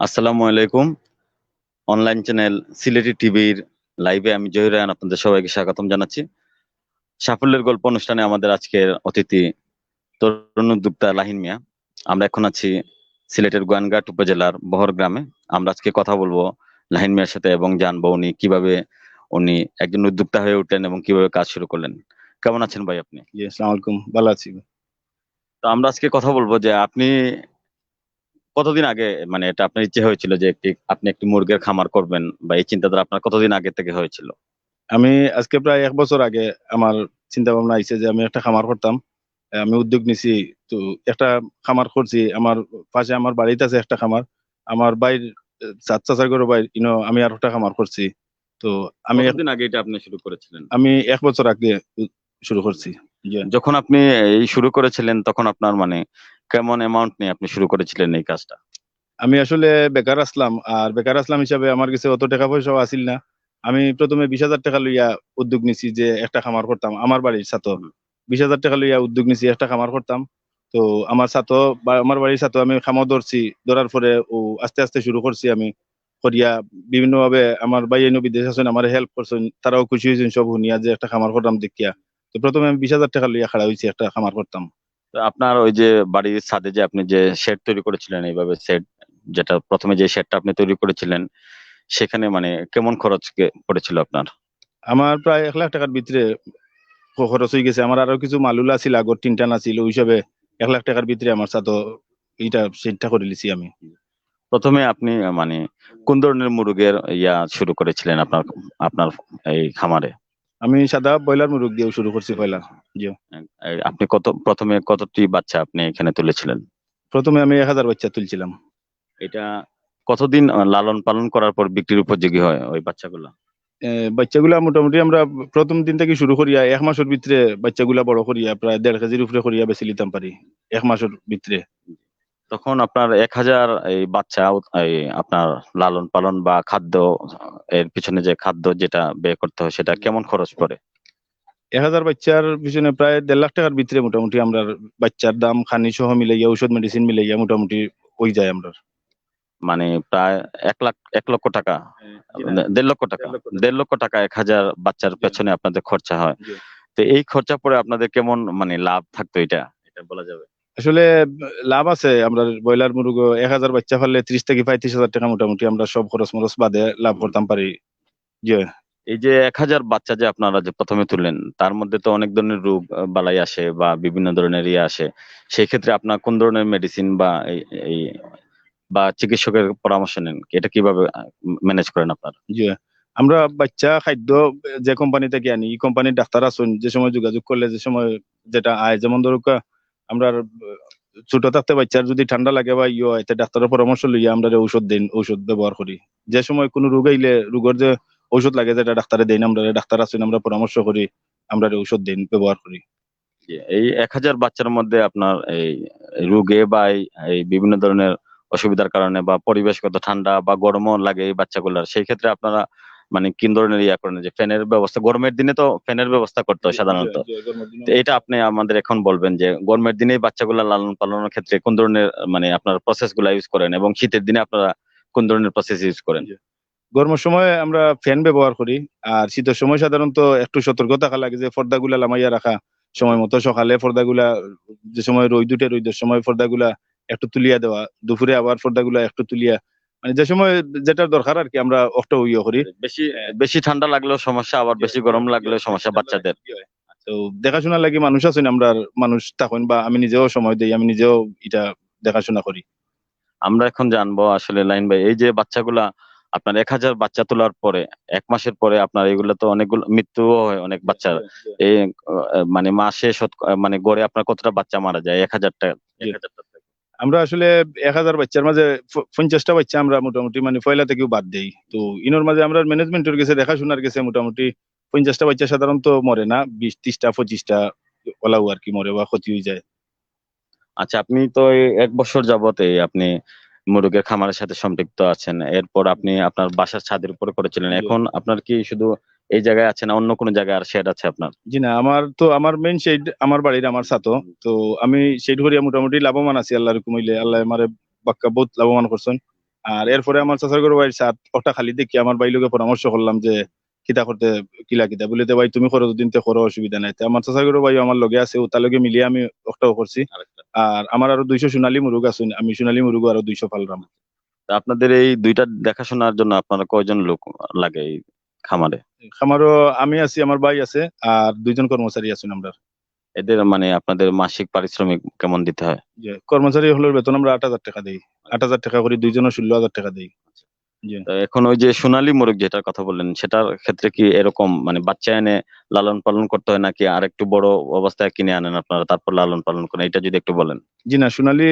আসসালামু আলাইকুম। Online channel Sylheti টিভির লাইভে আমি জহির রায়হান আপনাদের সবাইকে স্বাগতম জানাচ্ছি। সাফল্যের গল্প অনুষ্ঠানে আমাদের আজকের অতিথি তরুণ উদ্যোক্তা লাহিন মিয়া। আমরা এখন আছি সিলেটের গোয়ানঘাট উপজেলার বহর গ্রামে। আমরা আজকে কথা বলব লাহিন মিয়ার সাথে এবং জানব উনি কীভাবে উনি একজন উদ্যোক্তা হয়ে উঠলেন এবং কীভাবে কাজ শুরু করলেন। কেমন আছেন ভাই আপনি? জি আসসালামু আলাইকুম। ভালো আছি। তো আমরা আজকে কথা বলব যে আপনি কতদিন আগে মানে এটা আপনার ইচ্ছে হয়েছিল যে একটি আপনি একটি মুরগির খামার করবেন বা এই চিন্তাধারা আপনার কতদিন আগে থেকে হয়েছিল? আমি আজকে প্রায় এক বছর আগে আমার চিন্তা ভাবনা আইছে যে আমি একটা খামার করতাম। আমি উদ্যোগ নিছি তো একটা খামার করছি। আমার পাশে আমার বাড়িতে আছে একটা খামার। আমার বাইর চার চাচার করে বাইর ইনো আমি আর একটা খামার করছি। তো আমি একদিন আগে এটা আপনি শুরু করেছিলেন? আমি এক বছর আগে শুরু করছি। যখন আপনি এই শুরু করেছিলেন তখন আপনার মানে কেমন অ্যামাউন্ট নিয়ে আপনি শুরু করেছিলেন এই কাজটা? আমি আসলে বেকার আসলাম আর বেকার আসলাম হিসাবে আমার কাছে অত টাকা পয়সাও আসিল না। আমি প্রথমে বিশ হাজার টাকা লইয়া উদ্যোগ নিছি যে একটা খামার করতাম। আমার বাড়ির ছাতো হুম। বিশ হাজার টাকা লইয়া উদ্যোগ নিছি একটা খামার করতাম। তো আমার ছাতো বা আমার বাড়ির ছাতো আমি খামা ধরছি ধরার পরে ও আস্তে আস্তে শুরু করছি আমি। করিয়া বিভিন্ন ভাবে আমার ভাই এনে বিদেশ আছেন আমার হেল্প করছেন তারাও খুশি হয়েছেন সব শুনিয়া যে একটা খামার করতাম দেখিয়া। তো প্রথমে আমি বিশ হাজার টাকা লইয়া খাড়া হয়েছি একটা খামার করতাম। আপনার ওই যে বাড়ির ছাদে যে আপনি যে শেড তৈরি করেছিলেন এইভাবে শেড যেটা প্রথমে যে শেডটা আপনি তৈরি করেছিলেন সেখানে মানে কেমন খরচ পড়েছিল আপনার? আমার প্রায় এক লাখ টাকার ভিতরে খরচ হয়ে গেছে। আমার আরও কিছু মালুলা ছিল আগর তিনটা না ছিল ওই হিসাবে এক লাখ টাকার ভিতরে আমার সাথে এইটা সেটটা করে লিছি আমি। প্রথমে আপনি মানে কোন ধরনের মুরগের ইয়া শুরু করেছিলেন আপনার আপনার এই খামারে? আমি সাদা ব্রয়লার মুরগ দিয়ে শুরু করছি পয়লা এই আপনি কত প্রথমে কতটি বাচ্চা আপনি এখানে তুলেছিলেন? প্রথমে আমি এক হাজার বাচ্চা তুলছিলাম। এটা কতদিন লালন পালন করার পর বিক্রির উপযোগী হয় ওই বাচ্চাগুলো? বাচ্চাগুলা মোটামুটি আমরা প্রথম দিন থেকে শুরু করিয়া এক মাসের ভিতরে বাচ্চাগুলা বড় করিয়া প্রায় দেড় কেজির উপরে করিয়া বেশি নিতাম পারি এক মাসের ভিতরে। তখন আপনার এক হাজার এই বাচ্চা এই আপনার লালন পালন বা খাদ্য এর পিছনে যে খাদ্য যেটা ব্যয় করতে হয় সেটা কেমন খরচ পড়ে? এক হাজার বাচ্চার পিছনে প্রায় দেড় লাখ টাকার ভিতরে মোটামুটি আমরা বাচ্চার দাম খানি সহ মিলাইয়া ঔষধ মেডিসিন মিলে মিলাইয়া মোটামুটি ওই যায় আমরা। মানে প্রায় এক লাখ এক লক্ষ টাকা। দেড় লক্ষ টাকা। দেড় লক্ষ টাকা। দেড় লক্ষ টাকা এক হাজার বাচ্চার পেছনে আপনাদের খরচা হয়। তো এই খরচা পরে আপনাদের কেমন মানে লাভ থাকতো এটা? এটা বলা যাবে। আসলে লাভ আছে। আমরা ব্রয়লার মুরগ এক হাজার বাচ্চা ফেললে ত্রিশ থেকে পঁয়ত্রিশ হাজার টাকা মোটামুটি আমরা সব খরচ মরচ বাদে লাভ করতাম পারি। জি এই যে এক হাজার বাচ্চা যে আপনারা যে প্রথমে তুললেন তার মধ্যে তো অনেক ধরনের রোগ বালাই আসে বা বিভিন্ন ধরনের ইয়ে আসে। সেই ক্ষেত্রে আপনার কোন ধরনের মেডিসিন বা এই বা চিকিৎসকের পরামর্শ নেন? এটা কীভাবে ম্যানেজ করেন আপনার? জি আমরা বাচ্চা খাদ্য যে কোম্পানি থেকে আনি এই কোম্পানির ডাক্তার আসুন যে সময় যোগাযোগ করলে যে সময় যেটা আয় যেমন ধরুক আমরা ছোট থাকতে বাচ্চার যদি ঠান্ডা লাগে বা ইয়ে হয় ডাক্তারের পরামর্শ লইয়া আমরা ঔষধ দিন, ঔষধ ব্যবহার করি। যে সময় কোনো রোগ আইলে, রোগের যে ঔষধ লাগে যেটা ডাক্তারে দেন, আমরা ডাক্তার আছেন, আমরা পরামর্শ করি, আমরা ঔষধ দিন, ব্যবহার করি। এই এক হাজার বাচ্চার মধ্যে আপনার এই রোগে বা এই বিভিন্ন ধরনের অসুবিধার কারণে বা পরিবেশগত ঠান্ডা বা গরমও লাগে এই বাচ্চাগুলার, সেই ক্ষেত্রে আপনারা মানে কি ধরনের ইয়া করেন যে ফ্যানের ব্যবস্থা গরমের দিনে তো ফ্যানের ব্যবস্থা করতে হয় সাধারণত। এটা আপনি আমাদের এখন বলবেন যে গরমের দিনে বাচ্চাগুলা লালন পালনের ক্ষেত্রে কোন ধরনের মানে আপনার প্রসেসগুলা ইউজ করেন এবং শীতের দিনে আপনারা কোন ধরনের প্রসেস ইউজ করেন? গরমের সময় আমরা ফ্যান ব্যবহার করি আর শীতের সময় সাধারণত একটু সতর্ক থাকা লাগে যে পর্দাগুলা লামাইয়া রাখা সময় মতো। সকালে পর্দাগুলা যে সময় রোদ উঠে রোদের সময় পর্দাগুলা একটু তুলিয়া দেওয়া দুপুরে আবার পর্দাগুলা একটু তুলিয়া মানে যে সময় যেটা দরকার আর কি আমরা অষ্ট ইয়ে করি। বেশি বেশি ঠান্ডা লাগলেও সমস্যা আবার বেশি গরম লাগলেও সমস্যা বাচ্চাদের। তো দেখাশোনা লাগে মানুষ আছেন আমরা মানুষ থাকেন বা আমি নিজেও সময় দেই আমি নিজেও এটা দেখাশোনা করি। আমরা এখন জানব আসলে লাইন ভাই এই যে বাচ্চাগুলা আপনার এক হাজার বাচ্চা তোলার পরে এক মাসের পরে আপনার এগুলো তো অনেকগুলো মৃত্যুও হয় অনেক বাচ্চার। এই মানে মাসে মানে গড়ে আপনার কতটা বাচ্চা মারা যায়? এক হাজারটা এক হাজারটা। আমরা আসলে এক হাজার বাচ্চার মাঝে পঞ্চাশটা বাচ্চা আমরা মোটামুটি মানে পয়লা থেকেও বাদ দেই। তো ইনোর মাঝে আমরা ম্যানেজমেন্টের গেছে দেখাশোনার গেছে মোটামুটি পঞ্চাশটা বাচ্চা সাধারণত মরে না বিশ ত্রিশটা পঁচিশটা ওলাও আর কি মরে বা ক্ষতি হয়ে যায়। আচ্ছা আপনি তো এই এক বছর যাবত আপনি মুরগের খামারের সাথে সম্পৃক্ত আছেন। এরপর আপনি আপনার বাসার ছাদের উপরে করেছিলেন। এখন আপনার কি শুধু এই জায়গায় আছে না? অন্য কোনো জায়গায় আর শেড আছে আপনার? জি না আমার তো আমার মেইন শেড আমার বাড়ির আমার সাথে তো আমি শেড করিয়া মোটামুটি লাভবান আছি আল্লাহর কুমিলে আল্লাহ আমার বাক্কা বহুত লাভবান করছেন। আর এরপরে আমার চাচার ঘর বাড়ির সাত ওটা খালি দেখি আমার ভাই লোকে পরামর্শ করলাম যে কিতা করতে কিলা কিতা? বলে ভাই তুমি করো দুদিন তে করো অসুবিধা নাই। তে আমার চাচার ঘর ভাই আমার লগে আছে তার লগে মিলিয়ে আমি ওটাও করছি। আর আমার আরও দুইশো সোনালী মুরুগ আছে আমি সোনালী মুরুগ আরও দুইশো পালরাম তা আপনাদের এই দুইটা দেখাশোনার জন্য আপনারা কয়জন লোক লাগে খামারে? আমারও আমি আছি আমার ভাই আছে আর দুইজন কর্মচারী আছেন আমরা। এদের মানে আপনাদের মাসিক পারিশ্রমিক কেমন দিতে হয়? যে কর্মচারী হলের বেতন আমরা আট হাজার টাকা দিই। আট হাজার টাকা করে দুইজনের ষোলো হাজার টাকা দিই। তো এখন ওই যে সোনালী মোরগ যেটার কথা বললেন সেটার ক্ষেত্রে কি এরকম মানে বাচ্চা এনে লালন পালন করতে হয় নাকি আর একটু বড় অবস্থায় কিনে আনেন আপনারা তারপর লালন পালন করেন? এটা যদি একটু বলেন। জি না সোনালী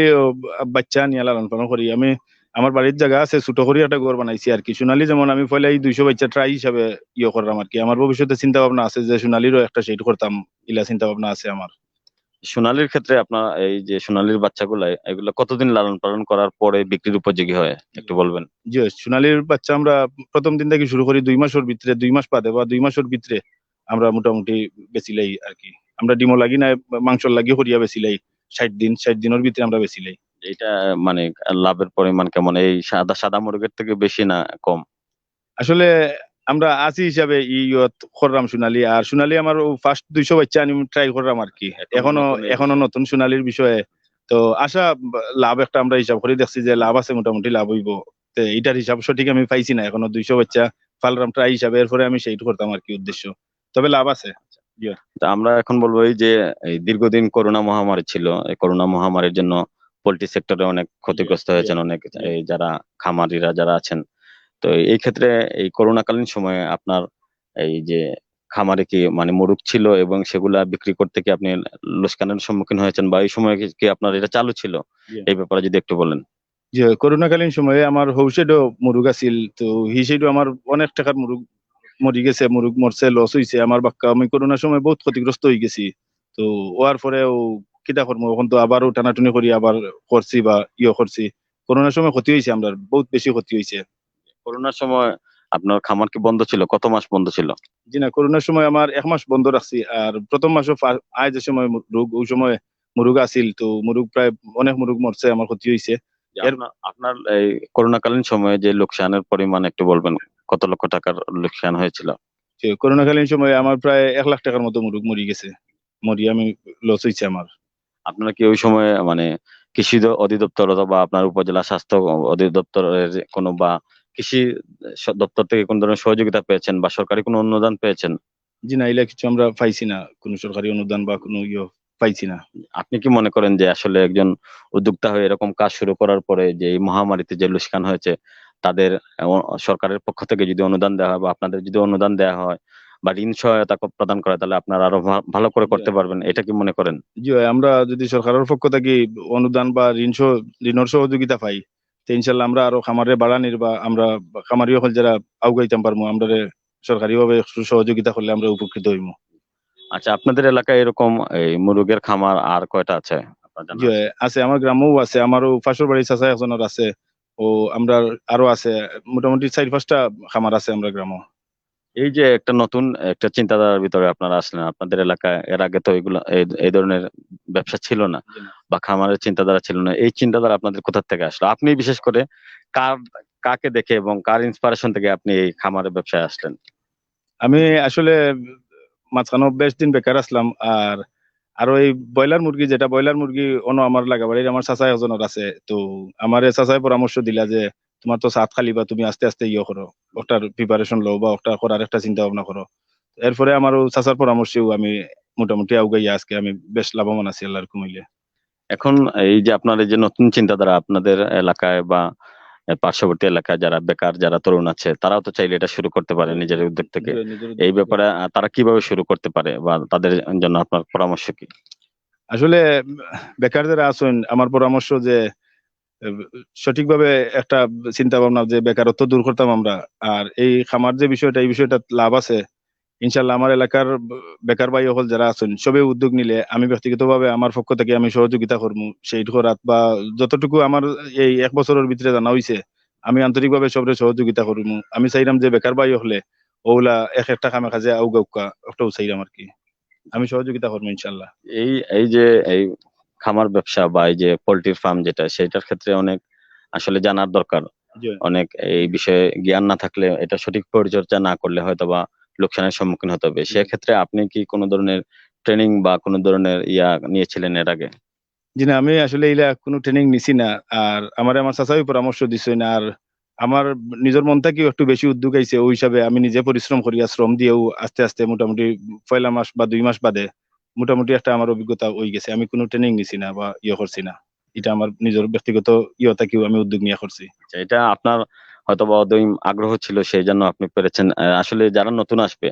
বাচ্চা নিয়ে লালন পালন করি। আমি আমার বাড়ির জায়গা আছে ছোট করে একটা ঘর বানাইছি আর কি। সোনালী যেমন আমি পয়লা এই দুইশো বাচ্চা ট্রাই হিসাবে ইয়ে করলাম আর কি। আমার ভবিষ্যতে চিন্তা ভাবনা আছে যে সোনালীরও একটা সেট করতাম ইলা চিন্তা ভাবনা আছে আমার। সোনালীর ক্ষেত্রে আপনার এই যে সোনালীর বাচ্চাগুলো এগুলো কতদিন লালন পালন করার পরে বিক্রির উপযোগী হয়? একটু বলবেন। জি সোনালীর বাচ্চা আমরা প্রথম দিন থেকে শুরু করি দুই মাসের ভিতরে দুই মাস বাদে বা দুই মাসের ভিতরে আমরা মোটামুটি বেচিলাই আর কি। আমরা ডিমও লাগি না মাংস লাগি করিয়া বেচিলাই ষাট দিন ষাট দিনের ভিতরে আমরা বেচিলাই। এটা মানে লাভের পরিমাণ কেমন? এই সাদা সাদা মুরগের থেকে বেশি না কম? আসলে আমরা আছি হিসাবে ইয়ত করলাম সোনালী আর সোনালী আমার ফার্স্ট দুইশো বাচ্চা আমি ট্রাই করলাম আর কি। এখনও এখনও নতুন সোনালীর বিষয়ে। তো আশা লাভ একটা আমরা হিসাব করে দেখছি যে লাভ আছে মোটামুটি লাভ হইব। তো এইটার হিসাব সঠিক আমি পাইছি না। এখনও দুইশো বাচ্চা ফালরাম ট্রাই হিসাবে। এরপরে আমি সেই করতাম আর কি উদ্দেশ্য। তবে লাভ আছে। তা আমরা এখন বলব এই যে এই দীর্ঘদিন করোনা মহামারী ছিল এই করোনা মহামারীর জন্য পোল্ট্রি সেক্টরে অনেক ক্ষতিগ্রস্ত হয়েছেন অনেক এই যারা খামারিরা যারা আছেন। তো এই ক্ষেত্রে এই করোনাকালীন সময়ে আপনার এই যে খামারে কি মানে মুরুগ ছিল এবং সেগুলা বিক্রি করতে কি আপনি লোকসানের সম্মুখীন হয়েছেন বা এই সময় কি- আপনার এটা চালু ছিল? এই ব্যাপারে যদি একটু বলেন। যে করোনাকালীন সময়ে আমার হৌসেডও মুরুগ আছিল তো হিসেডও আমার অনেক টাকার মুরুগ মরি গেছে মুরুগ মরছে লস হইছে। আমার বাক্কা আমি করোনার সময় বহুত ক্ষতিগ্রস্ত হয়ে গেছি। তো ওয়ার পরে ও কিতা করব এখন তো আবারও টানাটুনি করি আবার করছি বা ইয়ে করছি করোনার সময় ক্ষতি হয়েছে আমরা বহুত বেশি ক্ষতি হয়েছে করোনার সময় আপনার খামার কি বন্ধ ছিল? কত মাস বন্ধ ছিল? জি না করোনার সময় আমার এক মাস বন্ধ রাখছি আর প্রথম মাসও আয় যে সময় রোগ ওই সময় মুরুগ আছিল তো মুরুগ প্রায় অনেক মুরুগ মরছে আমার ক্ষতি হয়েছে আপনার- এই করোনাকালীন সময়ে যে লোকসানের পরিমাণ একটু বলবেন কত লক্ষ টাকার লোকসান হয়েছিল করোনাকালীন সময়ে আমার প্রায় এক লাখ টাকার মতো মুরুগ মরি গেছে। মরি আমি লস হয়েছে আমার আপনারা কি ওই সময় মানে কৃষি অধিদপ্তর অথবা আপনার উপজেলা স্বাস্থ্য অধিদপ্তরের কোনো বা কৃষি দপ্তর থেকে কোন ধরনের সহযোগিতা পেয়েছেন বা সরকারি কোনো অনুদান পেয়েছেন? জি না এগুলা কিছু আমরা পাইছি না। কোনো সরকারি অনুদান বা কোনো ইয়ে পাইছি না। আপনি কি মনে করেন যে আসলে একজন উদ্যোক্তা হয়ে এরকম কাজ শুরু করার পরে যে এই মহামারীতে যে লোকসান হয়েছে তাদের সরকারের পক্ষ থেকে যদি অনুদান দেওয়া হয় বা আপনাদের যদি অনুদান দেওয়া হয় বা ঋণ সহায়তা প্রদান করে তাহলে আপনারা আরও ভালো করে করতে পারবেন এটা কি মনে করেন? জি আমরা যদি সরকারের পক্ষ থেকে অনুদান বা ঋণ ঋণের সহযোগিতা পাই তো ইনশাল্লাহ আমরা আরও খামারে বাড়ানির বা আমরা খামারি হল যারা আউগাইতাম পারব আমরা সরকারি ভাবে সহযোগিতা করলে আমরা উপকৃত হইমু। আচ্ছা আপনাদের এলাকায় এরকম এই মুরগের খামার আর কয়টা আছে? আছে? আমার গ্রামেও আছে আমারও পাশের বাড়ির চাচা একজনের আছে ও আমরা আরও আছে মোটামুটি চার পাঁচটা খামার আছে আমরা গ্রামও। এই যে একটা নতুন একটা চিন্তাধারার ভিতরে আপনারা আসলেন আপনাদের এলাকায় এর আগে তো এগুলো এই- ধরনের ব্যবসা ছিল না বা খামারের চিন্তাধারা ছিল না। এই চিন্তাধারা আপনাদের কোথা থেকে আসলো? আপনি বিশেষ করে কার কাকে দেখে এবং কার ইন্সপিরেশন থেকে আপনি এই খামারের ব্যবসায় আসলেন? আমি আসলে মাঝখানে বেশ দিন বেকার আসলাম আর আর ওই ব্রয়লার মুরগি যেটা ব্রয়লার মুরগি অন্য আমার লাগা বাড়ির আমার চাচা একজনের আছে। তো আমার এই চাচাই পরামর্শ দিলা যে তোমার তো সাত খালি বা তুমি আস্তে আস্তে ইয়ে করো ওটার প্রিপারেশন লও বা ওটা করার একটা চিন্তা ভাবনা করো। এরপরে আমার চাচার পরামর্শেও আমি মোটামুটি আউগাইয়া আজকে আমি বেশ লাভবান আছি আল্লাহর কুমিলে এখন এই যে আপনার এই যে নতুন চিন্তাধারা আপনাদের এলাকায় বা পার্শ্ববর্তী এলাকায় যারা বেকার যারা তরুণ আছে তারাও তো চাইলে এটা শুরু করতে পারে নিজের উদ্যোগ থেকে। এই ব্যাপারে তারা কীভাবে শুরু করতে পারে বা তাদের জন্য আপনার পরামর্শ কি? আসলে বেকার যারা আছেন আমার পরামর্শ যে সঠিকভাবে একটা চিন্তা ভাবনা যে বেকারত্ব দূর করতাম আমরা। আর এই খামার যে বিষয়টা, এই বিষয়টা লাভ আছে। ইনশাল্লাহ আমার এলাকার বেকার ভাই হল যারা আছেন, সবে উদ্যোগ নিলে আমি ব্যক্তিগতভাবে আমার পক্ষ থেকে আমি সহযোগিতা করব সেই করাত বা যতটুকু আমার এই এক বছরের ভিতরে জানা হয়েছে আমি আন্তরিকভাবে সবরে সহযোগিতা করব আমি চাইলাম যে বেকার ভাই হলে, ওগুলা এক একটা কামে কাজে আউগাউকা একটাও চাইলাম আর কি আমি সহযোগিতা করব ইনশাল্লাহ এই এই যে এই খামার ব্যবসা বা এই যে পোল্ট্রি ফার্ম যেটা সেটার ক্ষেত্রে অনেক আসলে জানার দরকার। অনেক এই বিষয়ে জ্ঞান না থাকলে এটা সঠিক পরিচর্যা না করলে হয়তো বা লোকসানের সম্মুখীন হতে হবে। সেক্ষেত্রে আপনি কি কোনো ধরনের ট্রেনিং বা কোনো ধরনের ইয়া নিয়েছিলেন এর আগে? জি না আমি আসলে এইলা কোনো ট্রেনিং নিছি না। আর আমার আমার চাচাই পরামর্শ দিছে না আর আমার নিজের মন থেকেও একটু বেশি উদ্যোগ আইছে। ওই হিসাবে আমি নিজে পরিশ্রম করিয়া শ্রম দিয়েও আস্তে আস্তে মোটামুটি পয়লা মাস বা দুই মাস বাদে মোটামুটি একটা আমার অভিজ্ঞতা হয়ে গেছে। আমি কোনো ট্রেনিং নিছি না বা ইয়ে করছি না। এটা আমার নিজের ব্যক্তিগত ইয়ে থেকেও আমি উদ্যোগ নিয়ে করছি। আচ্ছা, এটা আপনার হয়তো বা আগ্রহ ছিল সেই জন্য আপনি পেরেছেন। আসলে যারা নতুন আসবে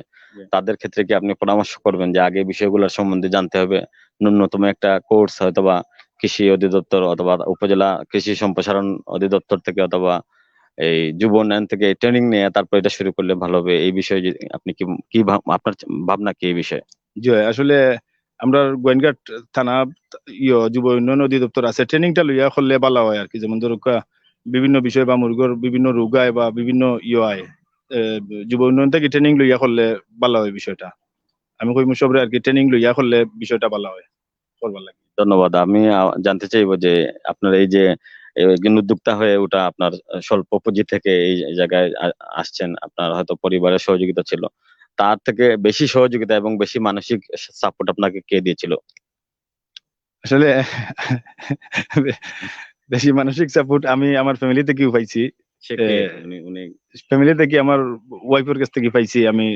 তাদের ক্ষেত্রে কি আপনি পরামর্শ করবেন যে আগে বিষয়গুলোর সম্বন্ধে জানতে হবে? ন্যূনতম একটা কোর্স হয়তো বা কৃষি অধিদপ্তর অথবা উপজেলা কৃষি সম্প্রসারণ অধিদপ্তর থেকে অথবা এই যুব উন্নয়ন থেকে ট্রেনিং নিয়ে তারপর এটা শুরু করলে ভালো হবে। এই বিষয়ে আপনি কি কি আপনার ভাবনা কি এই বিষয়ে? জি আসলে আমরা গোয়েনঘাট থানা, ইয় যুব উন্নয়ন অধিদপ্তর আছে। ট্রেনিংটা লইয়া করলে ভালো হয় আর কি যেমন ধরো বিভিন্ন বিষয় বা মুরগর বিভিন্ন রোগ আয় বা বিভিন্ন ইয়ে আয় যুব উন্নয়ন থেকে ট্রেনিং লইয়া করলে ভালো হয় বিষয়টা। আমি কই সবরে আর কি ট্রেনিং লইয়া করলে বিষয়টা ভালো হয়। করবার লাগে। ধন্যবাদ। আমি জানতে চাইব যে আপনার এই যে উদ্যোক্তা হয়ে ওটা আপনার স্বল্প পুঁজি থেকে এই জায়গায় আসছেন। আপনার হয়তো পরিবারের সহযোগিতা ছিল। তার থেকে বেশি সহযোগিতা এবং বেশি মানসিক সাপোর্ট আপনাকে কে দিয়েছিল? আসলে বেশি মানসিক সাপোর্ট আমি আমার ফ্যামিলি থেকেও পাইছি। ফ্যামিলি থেকে আমার ওয়াইফের কাছ থেকে পাইছি আমি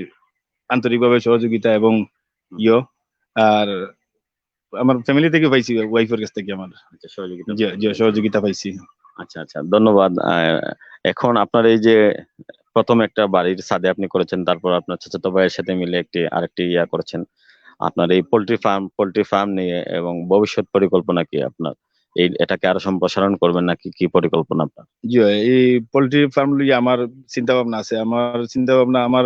আন্তরিকভাবে সহযোগিতা এবং ইয়ে। আর আমার ফ্যামিলি থেকে পাইছি ওয়াইফের কাছ থেকে আমার। আচ্ছা, সহযোগিতা সহযোগিতা পাইছি। আচ্ছা আচ্ছা ধন্যবাদ। এখন আপনার এই যে প্রথম একটা বাড়ির ছাদে আপনি করেছেন, তারপর আপনার চাচাতো ভাইয়ের সাথে মিলে একটি, আরেকটি ইয়া করেছেন। আপনার এই পোল্ট্রি ফার্ম পোল্ট্রি ফার্ম নিয়ে এবং ভবিষ্যৎ পরিকল্পনা কি আপনার? এই, এটাকে আরও সম্প্রসারণ করবেন নাকি কি পরিকল্পনা আপনার? জি এই পোল্ট্রি ফার্ম লইয়া আমার চিন্তা ভাবনা আছে। আমার চিন্তা ভাবনা আমার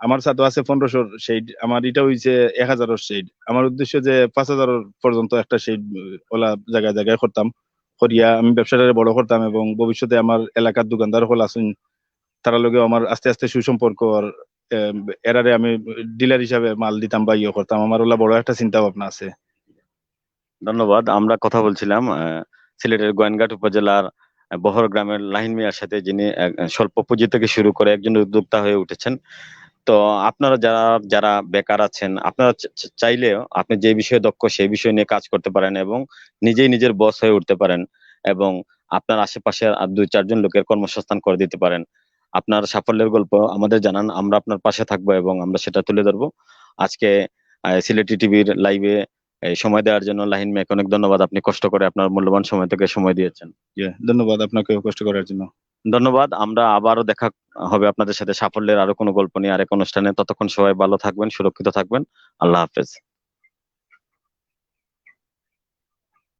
আমার সাথে আছে পনেরোশোর শেড আমার এটা হইছে এক হাজারের শেড আমার উদ্দেশ্য যে পাঁচ হাজার পর্যন্ত একটা শেড ওলা জায়গায় জায়গায় করতাম। করিয়া আমি ব্যবসাটা বড় করতাম এবং ভবিষ্যতে আমার এলাকার দোকানদার হল আছেন তারা লগে আমার আস্তে আস্তে সুসম্পর্ক আর এরারে আমি ডিলার হিসাবে মাল দিতাম বা ইয়ে করতাম। আমার ওলা বড় একটা চিন্তা ভাবনা আছে। ধন্যবাদ। আমরা কথা বলছিলাম সিলেটের গোয়েনঘাট উপজেলার বহর গ্রামের লাহিন মিয়ার সাথে যিনি স্বল্প পুঁজি থেকে শুরু করে একজন উদ্যোক্তা হয়ে উঠেছেন। তো আপনারা যারা যারা বেকার আছেন, আপনারা চাইলেও আপনি যে বিষয়ে দক্ষ সেই বিষয় নিয়ে কাজ করতে পারেন এবং নিজেই নিজের বস হয়ে উঠতে পারেন এবং আপনার আশেপাশে আর দুই চারজন লোকের কর্মসংস্থান করে দিতে পারেন। আপনার সাফল্যের গল্প আমাদের জানান আমরা আপনার পাশে থাকব এবং আমরা সেটা তুলে ধরবো। আজকে সিলেটি টিভির লাইভে সময় দেওয়ার জন্য লাহিন মেক অনেক ধন্যবাদ। আপনি কষ্ট করে আপনার মূল্যবান সময় থেকে সময় দিয়েছেন। ধন্যবাদ আপনাকে কষ্ট করার জন্য। ধন্যবাদ। আমরা আবারও দেখা হবে আপনাদের সাথে সাফল্যের আরও কোনো গল্প নিয়ে আরেক অনুষ্ঠানে। ততক্ষণ সবাই ভালো থাকবেন সুরক্ষিত থাকবেন। আল্লাহ হাফেজ।